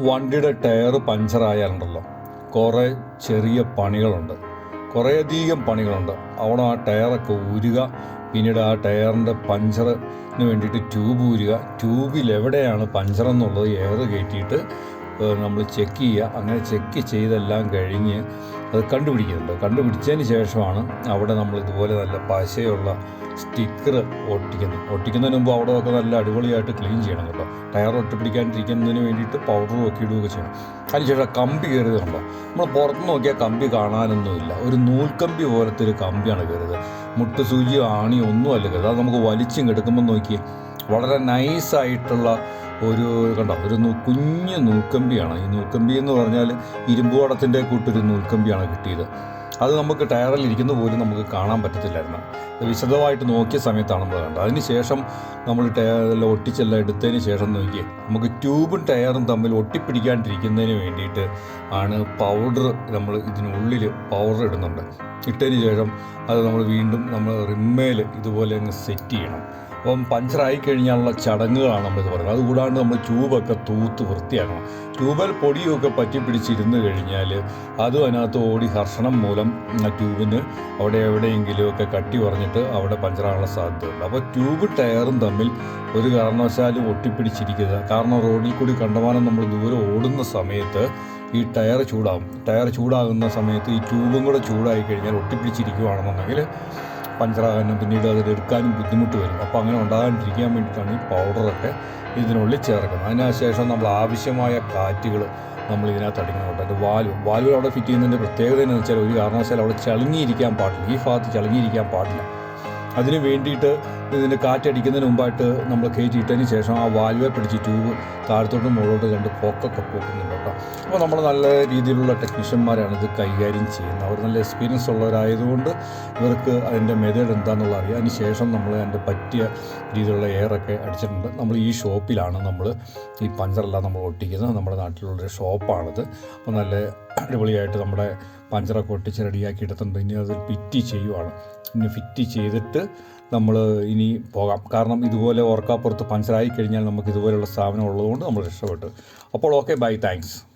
വണ്ടിയുടെ ടയർ പഞ്ചറായാലുണ്ടല്ലോ. കുറേ ചെറിയ പണികളുണ്ട്. കുറേയധികം പണികളുണ്ട്. അവിടെ ആ ടയറൊക്കെ ഊരുക പിന്നീട് ആ ടയറിന്റെ പഞ്ചറിന് വേണ്ടിയിട്ട് ട്യൂബ് ഊരുക. ട്യൂബിൽ എവിടെയാണ് പഞ്ചർ എന്നുള്ളത് എയർ കയറ്റിയിട്ട് നമ്മൾ ചെക്ക് ചെയ്യുക. അങ്ങനെ ചെക്ക് ചെയ്തെല്ലാം കഴിഞ്ഞ് അത് കണ്ടുപിടിക്കുന്നുണ്ട്. കണ്ടുപിടിച്ചതിന് ശേഷമാണ് അവിടെ നമ്മൾ ഇതുപോലെ നല്ല പശയുള്ള സ്റ്റിക്കർ ഒട്ടിക്കുന്നത്. ഒട്ടിക്കുന്നതിന് മുമ്പ് അവിടെ ഒക്കെ നല്ല അടിപൊളിയായിട്ട് ക്ലീൻ ചെയ്യണം കേട്ടോ. ടയർ ഒട്ടിപ്പിടിക്കാണ്ടിരിക്കുന്നതിന് വേണ്ടിയിട്ട് പൗഡറും ഒക്കെ ഇടുകയൊക്കെ ചെയ്യണം. അതിനുശേഷം കമ്പി കയറിയത് കണ്ടോ? നമ്മൾ പുറത്ത് നോക്കിയാൽ കമ്പി കാണാനൊന്നുമില്ല ഒരു നൂൽക്കമ്പി പോലത്തെ ഒരു കമ്പിയാണ് കയറിയത്. മുട്ട് സൂചിയോ ആണിയോ ഒന്നും അല്ല കയറുന്നത് അത് നമുക്ക് വലിച്ചും കെടുക്കുമ്പോൾ നോക്കി വളരെ നൈസായിട്ടുള്ള ഒരു കണ്ടോ ഒരു കുഞ്ഞ് നൂൽക്കമ്പിയാണ്. ഈ നൂൽക്കമ്പി എന്ന് പറഞ്ഞാൽ ഇരുമ്പുവടത്തിന്റെ കൂട്ടൊരു നൂൽക്കമ്പിയാണ് കിട്ടിയത്. അത് നമുക്ക് ടയറിൽ ഇരിക്കുന്ന പോലും നമുക്ക് കാണാൻ പറ്റത്തില്ലായിരുന്നു. വിശദമായിട്ട് നോക്കിയ സമയത്താണ് നമ്മൾ കണ്ടത്. അതിന് ശേഷം നമ്മൾ ടയറെല്ലാം ഒട്ടിച്ചെല്ലാം എടുത്തതിന് ശേഷം നോക്കിയേ നമുക്ക് ട്യൂബും ടയറും തമ്മിൽ ഒട്ടിപ്പിടിക്കാണ്ടിരിക്കുന്നതിന് വേണ്ടിയിട്ട് ആണ് പൗഡർ നമ്മൾ ഇതിനുള്ളിൽ പൗഡർ ഇടുന്നുണ്ട്. ഇട്ടതിന് ശേഷം അത് നമ്മൾ വീണ്ടും നമ്മൾ റിമ്മേൽ ഇതുപോലെ അങ്ങ് സെറ്റ് ചെയ്യണം. അപ്പം പഞ്ചറായി കഴിഞ്ഞാലുള്ള ചടങ്ങുകളാണ് നമ്മളിത് പറയുന്നത്. അതുകൂടാണ്ട് നമ്മൾ ട്യൂബൊക്കെ തൂത്ത് വൃത്തിയാക്കണം. ട്യൂബിൽ പൊടിയൊക്കെ പറ്റി പിടിച്ചിരുന്ന് കഴിഞ്ഞാൽ അതും അതിനകത്ത് ഓടി ഹർഷണം മൂലം ട്യൂബിന് അവിടെ എവിടെയെങ്കിലുമൊക്കെ കട്ടി പറഞ്ഞിട്ട് അവിടെ പഞ്ചറാകാനുള്ള സാധ്യതയുണ്ട്. അപ്പോൾ ട്യൂബ് ടയറും തമ്മിൽ ഒരു കാരണവശാലും ഒട്ടിപ്പിടിച്ചിരിക്കുക. കാരണം റോഡിൽ കൂടി കണ്ടമാനം നമ്മൾ ദൂരെ ഓടുന്ന സമയത്ത് ഈ ടയർ ചൂടാകും ടയർ ചൂടാകുന്ന സമയത്ത് ഈ ട്യൂബും കൂടെ ചൂടായി കഴിഞ്ഞാൽ ഒട്ടിപ്പിടിച്ചിരിക്കുകയാണെന്നുണ്ടെങ്കിൽ പഞ്ചറാകാനും പിന്നീട് അത് എടുക്കാനും ബുദ്ധിമുട്ട് വരും. അപ്പോൾ അങ്ങനെ ഉണ്ടാകാണ്ടിരിക്കാൻ വേണ്ടിയിട്ടാണ് ഈ പൗഡറൊക്കെ ഇതിനുള്ളിൽ ചേർക്കുന്നത്. അതിനുശേഷം നമ്മൾ ആവശ്യമായ കാറ്റുകൾ നമ്മൾ ഇതിനകത്ത് അടിക്കുന്നുണ്ട്. അത് വാൽവ് വാൽവ് അവിടെ ഫിറ്റ് ചെയ്യുന്നതിന്റെ പ്രത്യേകത എന്ന് വെച്ചാൽ ഒരു കാരണവശാലും അവിടെ ചളുങ്ങിയിരിക്കാൻ പാടില്ല. ഈ ഭാഗത്ത് ചളുങ്ങിയിരിക്കാൻ പാടില്ല. അതിന് വേണ്ടിയിട്ട് ഇതിന് കാറ്റടിക്കുന്നതിന് മുമ്പായിട്ട് നമ്മൾ കയറ്റിയിട്ടതിന് ശേഷം ആ വാൽവെ പിടിച്ച് ട്യൂബ് താഴത്തോട്ടും മുകളോട്ട് രണ്ട് പോക്കൊക്കെ പോകുന്നുണ്ട് കേട്ടോ. അപ്പോൾ നമ്മൾ നല്ല രീതിയിലുള്ള ടെക്നീഷ്യന്മാരാണ് ഇത് കൈകാര്യം ചെയ്യുന്നത്. അവർ നല്ല എക്സ്പീരിയൻസ് ഉള്ളവരായതുകൊണ്ട് ഇവർക്ക് അതിന്റെ മെത്തേഡ് എന്താണെന്നുള്ള അറിയാം. അതിന് ശേഷം നമ്മൾ അതിന്റെ പറ്റിയ രീതിയിലുള്ള എയറൊക്കെ അടിച്ചിട്ടുണ്ട്. നമ്മൾ ഈ ഷോപ്പിലാണ് നമ്മൾ ഈ പഞ്ചറെല്ലാം നമ്മൾ ഒട്ടിക്കുന്നത്. നമ്മുടെ നാട്ടിലുള്ളൊരു ഷോപ്പാണിത് അപ്പോൾ നല്ല അടിപൊളിയായിട്ട് നമ്മുടെ പഞ്ചറൊക്കെ ഒട്ടിച്ച് റെഡിയാക്കി എടുത്തിട്ടുണ്ട്. ഇനി അത് ഫിറ്റ് ചെയ്യുവാണ്. ഇനി ഫിറ്റ് ചെയ്തിട്ട് നമ്മൾ ഇനി പോകാം. കാരണം ഇതുപോലെ ഓർക്കാപ്പുറത്ത് പഞ്ചറായി കഴിഞ്ഞാൽ നമുക്ക് ഇതുപോലെയുള്ള സ്ഥാപനം ഉള്ളതുകൊണ്ട് നമ്മൾ രക്ഷപ്പെട്ടു. അപ്പോൾ ഓക്കെ ബൈ താങ്ക്സ്.